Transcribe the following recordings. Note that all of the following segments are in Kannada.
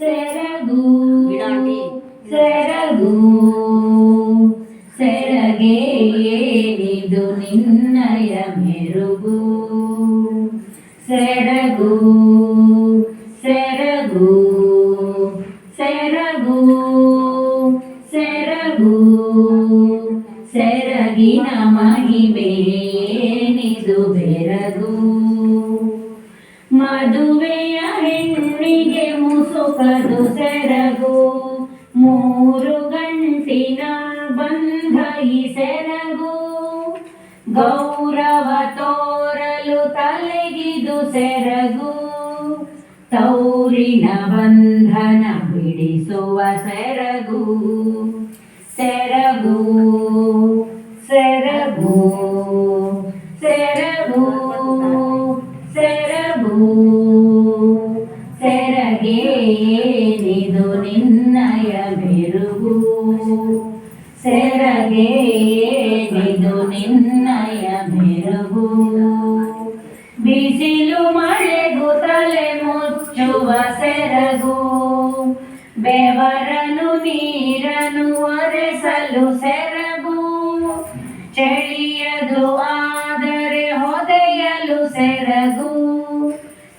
ಸೆರಗು. ಸೆರಗು ಸೆರಗೆ ಏನಿದು ನಿನ್ನಯ ಮೆರುಗು ಸೆರಗು ಸೆರಗು ಸೆರಗು ಸೆರಗು ಸೆರಗಿನ ಮಹಿಮೆ ಏನಿದು ಬೆರಗು ಗೌರವ ತೋರಲು ತಲೆಗಿದು ಸೆರಗು, ತೌರಿನ ಬಂಧನ ಬಿಡಿಸುವ ಸೆರಗು. ಸೆರಗು ಸೆರಗು ಸೆರಗು ಸೆರಗು. ಸೆರಗೇನಿದು ನಿನ್ನಯ ಮೆರುಗು. ಸೆರಗೆ ಏನಿದು ನಿನ್ನಯ ಮೆರುಗು. ಬಿಸಿಲು ಮಳೆಗೂ ತಲೆ ಮುಚ್ಚುವ ಸೆರಗು. ಬೆವರನು ನೀರನು ಒರೆಸಲು ಸೆರಗು. ಚಳಿಯದು ಆದರೆ ಹೊದೆಯಲು ಸೆರಗು.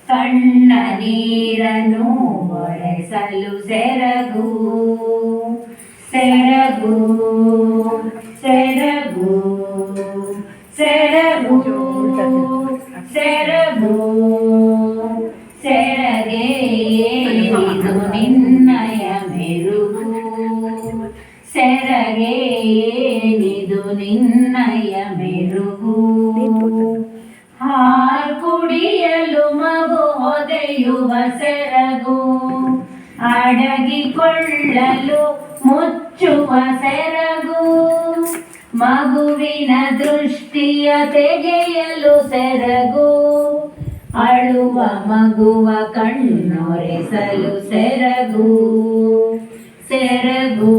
ಕಣ್ಣ ನೀರನು ಒರೆಸಲು ಸೆರಗು. ಸೆರಗು ಸೆರಗು ಸೆರಗು ಸೆರಗು, ಸೆರಗೆ ನಿನ್ನಯ ಮೆರುಗು. ಸೆರಗೆ ನಿದು ನಿನ್ನಯ ಮೆರುಗು. ಹಾಲ್ ಕುಡಿಯಲು ಮಗು ಹೊದೆಯುವ ಸೆರಗು. ಅಡಗಿಕೊಳ್ಳಲು ಸೆರಗು ಮಗುವಿನ ದೃಷ್ಟಿಯ ತೆಗೆಯಲು ಸೆರಗು. ಅಳುವ ಮಗುವ ಕಣ್ಣೊರೆಸಲು ಸೆರಗು. ಸೆರಗು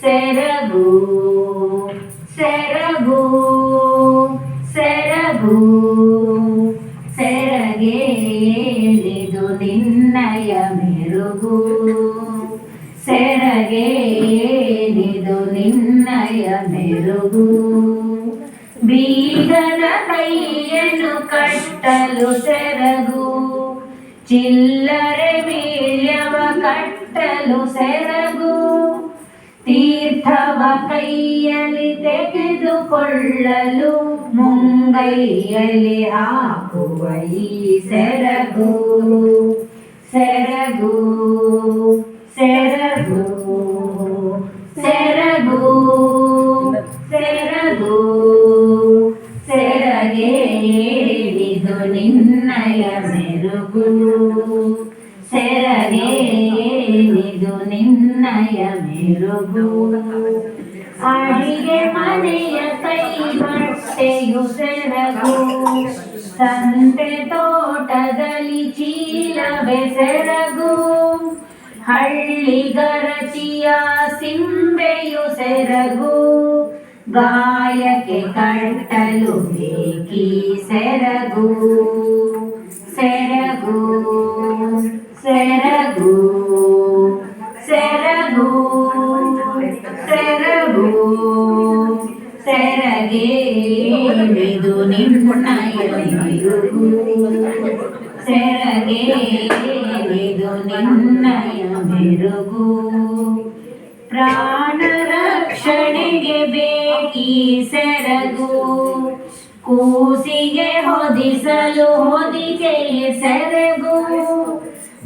ಸೆರಗು ಸೆರಗು ಸೆರಗು. ಸೆರಗೆ ಏನಿದು ನಿನ್ನಯ ಮೆರುಗು. ಸೆರಗೆ ಏನಿದು ನಿನ್ನಯ ಮೆರುಗು ಬೀಗದ ಕೈಯನ್ನು ಕಟ್ಟಲು ಸೆರಗು ಚಿಲ್ಲರೆ ಬೀಳ್ಯವ ಕಟ್ಟಲು ಸೆರಗು ತೀರ್ಥವ ಕೈಯಲ್ಲಿ ತೆಗೆದುಕೊಳ್ಳಲು ಮುಂಗೈಯಲ್ಲಿ ಹಾಕುವ ಈ ಸೆರಗು ಸೆರಗು ಏನಿದು ನಿನ್ನಯ ಮೆರುಗು ಸೆರಗೆ ಏನಿದು ನಿನ್ನಯ ಮೆರುಗು ಅಡಿಗೆ ಮನೆಯ ಕೈ ಬಟ್ಟೆಯು ಸೆರಗು ಸಂತೆ ತೋಟದಲ್ಲಿ ಚೀಲವೇ ಸೆರಗು ಹಳ್ಳಿಗರಚಿಯ ಸಿಂಬೆಯು ಸೆರಗು ಗಾಯಕ್ಕೆ ಕಟ್ಟಲು ಬೇಕಿ ಸೆರಗು ಸೆರಗು ಸೆರಗು ಸೆರಗು ಸೆರಗು ಸೆರಗೆ ಏನಿದು ನಿನ್ನಯ ಮೆರುಗು ಸೆರಗೆ ಏನಿದು ನಿನ್ನಯ ಮೆರುಗು ಸೆರಗು. ಕೂಸಿಗೆ ಹೊದಿಸಲು ಹೊದಿಕೆ ಸೆರಗು.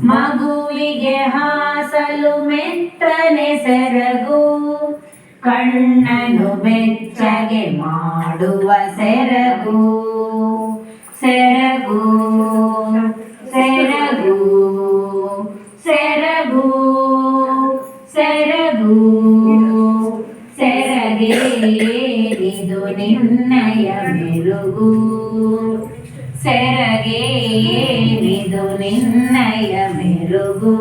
ಮಗುವಿಗೆ ಹಾಸಲು ಮೆತ್ತನೆ ಸೆರಗು. ಕಣ್ಣನು ಬೆಚ್ಚಗೆ ಮಾಡುವ ಸೆರಗು. ಸೆರಗು. ಮೆರುಗು ಸೆರಗೆ ಏನಿದು ನಿನ್ನಯ ಮೆರುಗು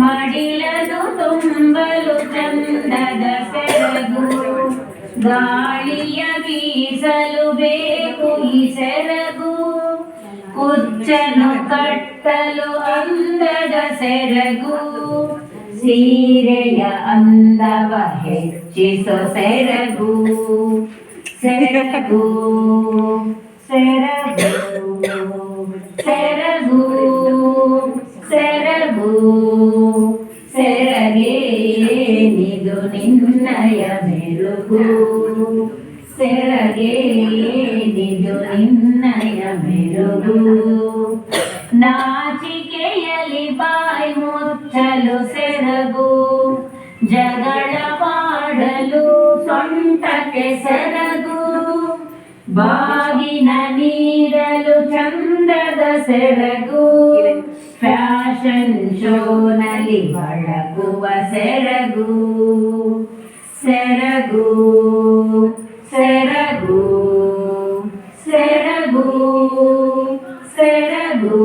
ಮಡಿಲನು ತುಂಬಲು ಚಂದದ ಸೆರಗು ಗಾಳಿಯ ಬೀಸಲು ಬೇಕು ಈ ಸೆರಗು ಕುಚ್ಚನು ಕಟ್ಟಲು ಅಂದದ ಸೆರಗು ಸೀರೆಯ ಅಂದವ ಹೆಚ್ಚಿಸೋ ಸೆರಗು ಸೆರಗು ಸೆರಗು ಸೆರಗು ಸೆರಗು ಸೆರಗೇನಿದು ನಿನ್ನಯ ಮೆರುಗು ಸೆರಗೇನಿದು ನಿನ್ನಯ ಮೆರುಗು ನಾಚಿಕೆಯಲಿ ಬಾಯಿ ಮುಚ್ಚಲು ಸೆರಗು ಜಗಳವಾಡಲು ಸೊಂಟಕ್ಕೆ ಸೆರಗು, ಬಾಗಿನ ನೀಡಲು ಚಂದದ ಸೆರಗು. ಫ್ಯಾಷನ್ ಶೋನಲ್ಲಿ ಬಳಗುವ ಸೆರಗು. ಸೆರಗು ಸೆರಗು ಸೆರಗು ಸೆರಗು.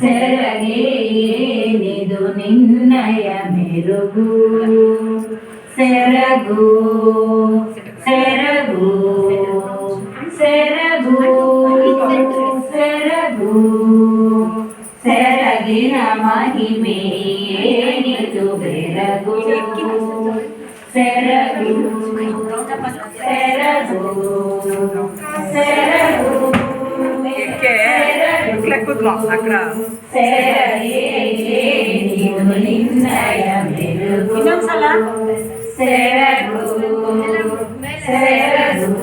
ಸೆರಗೇನಿದು ನಿನ್ನಯ ಮೆರುಗು. సెరగు సెరగు సెరగు సెరగు. సెరగిన మహిమే నిదు బెరగు సెరగు సెరగు సెరగు. ఇట్లా కూర్చున్నాం అక్కడ. సెరగి నిన్నయమి. ಇನ್ನೊಂದ್ಸಲ ಸೆರಗು ಸೆರಗು